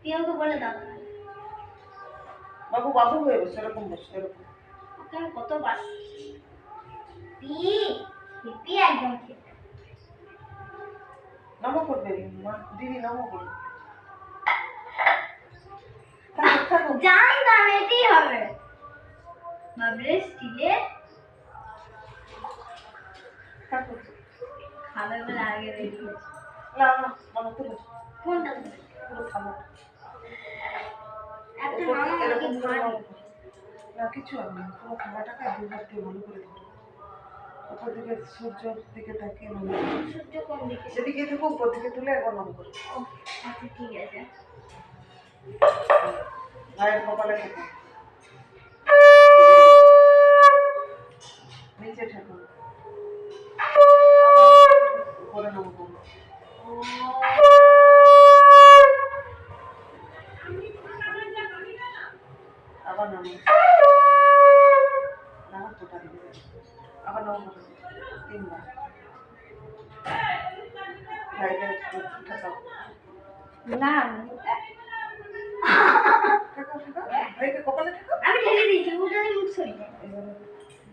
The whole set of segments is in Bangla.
তুই আমাকে বলে দাও। বাবু বাবু হয়ে বসে এরকম বসে এরকম। ওকে আমি কতবার পি হিপি একদম ঠিক। নামও করবে মা দিদি নামও করবে। থাকুক জানতাম এটাই হবে। ভাবলে স্টিলে খাবে বলে আগে হয়েছে না না তুলো কোনটা? পুরো থামো। একটা এরকম- মামা। না কিছু হবে না পুরো দুই হাত দিয়ে ভালো করে ধরো উপর দিকে সূর্যের দিকে তাকিয়ে নম সূর্য কোন দিকে? সেদিকে থেকে উপর থেকে তুলে একবার নম করো। আচ্ছা ঠিক আছে। ভাইয়ের কপালে ঠেকো নিচে ঠেকো উপরে নম করো আবার নাম না তোটা দিবে আবার নাম করো তিনবার ভাইকে ঠেকাও না ঠেকাও ঠেকাও ভাইকে কপালে ঠেকাও আমি ঢেলে দিয়েছি উল্টো দিয়ে মুখ সরিয়ে দাও। এবারে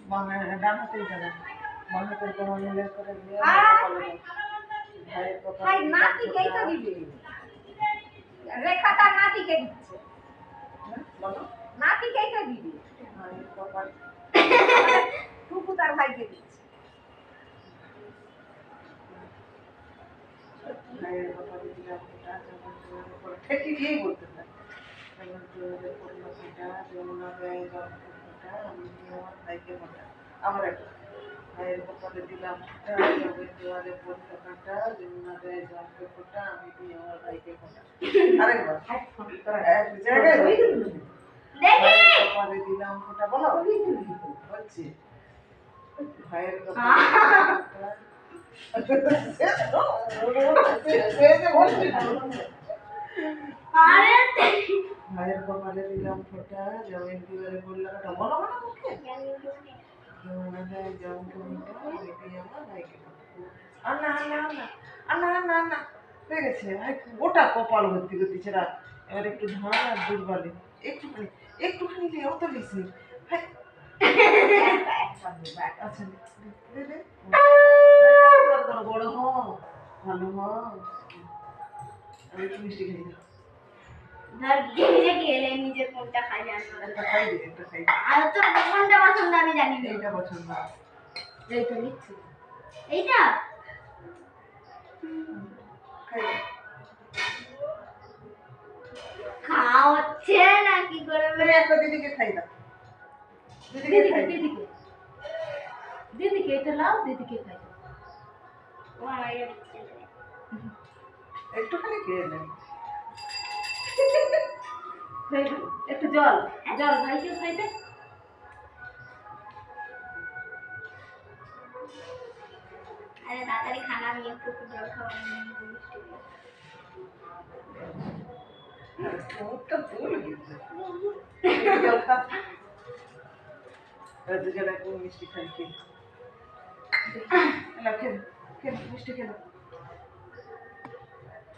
বাঁ ডান হাতেই যাবেন বাঁ হাতের কোনো মিলে করে নিয়ে। ভাইয়ের নাতিকেই তো দিবে রেখাটা নাতিকে দিচ্ছে বলো নাতিকেই তো দিবে টুকু তার ভাইকে দিচ্ছে ঠেকি দিয়েই বলতে হয় দিয়ে আমার। ভাইয়ের কপালে দিলাম জমের দুয়ারে পড়ল যমুনা গায়ে জলকে ফোঁটা, আমি দিয়ে আমার ভাইকে ফোঁটা। আরেকবার। এক জায়গায় হয়ে? দেখি। ভাইয়ের কপালে দিলাম ফোঁটা, বলো। হচ্ছে। ভাইয়ের কপালে দিলাম ভাইয়ের কপালে দিলাম ফোঁটা জমির দুয়ারে পড়ল কাঁটা বলো না আর না আর না আর না আর না না হয়ে গেছে। গোটা কপাল ভর্তি করতেছে রাত। এবার একটু ধান আর দুর্বালি একটুখানি লিস নি ভাই আচ্ছা। এবার করো, বড় হ ভালো হ আমি একটু মিষ্টি খাই দাও ধর নিজে গেলে নিজে কোনটা খাই জানো না। আর তো কোনটা পছন্দ আমি জানি না। এইটা পছন্দ। এইটা এইটা? খাই হচ্ছে না কি করে? তুমি একটা দিদিকে খাই দাও। দিদিকে দিদিকে খাই দিদিকে। দিদিকে এটা লাও দিদিকে খাই দাও। ও আমার। একটুখানি খেয়ে নেন হয়ে? একটু জল জল ভাইকে খাইতে আরে তাড়াতাড়ি খানা আমি একটু একটু জল খাওয়া মিষ্টি দিয়ে। মুখটা ফুল গেছে জল খা এবার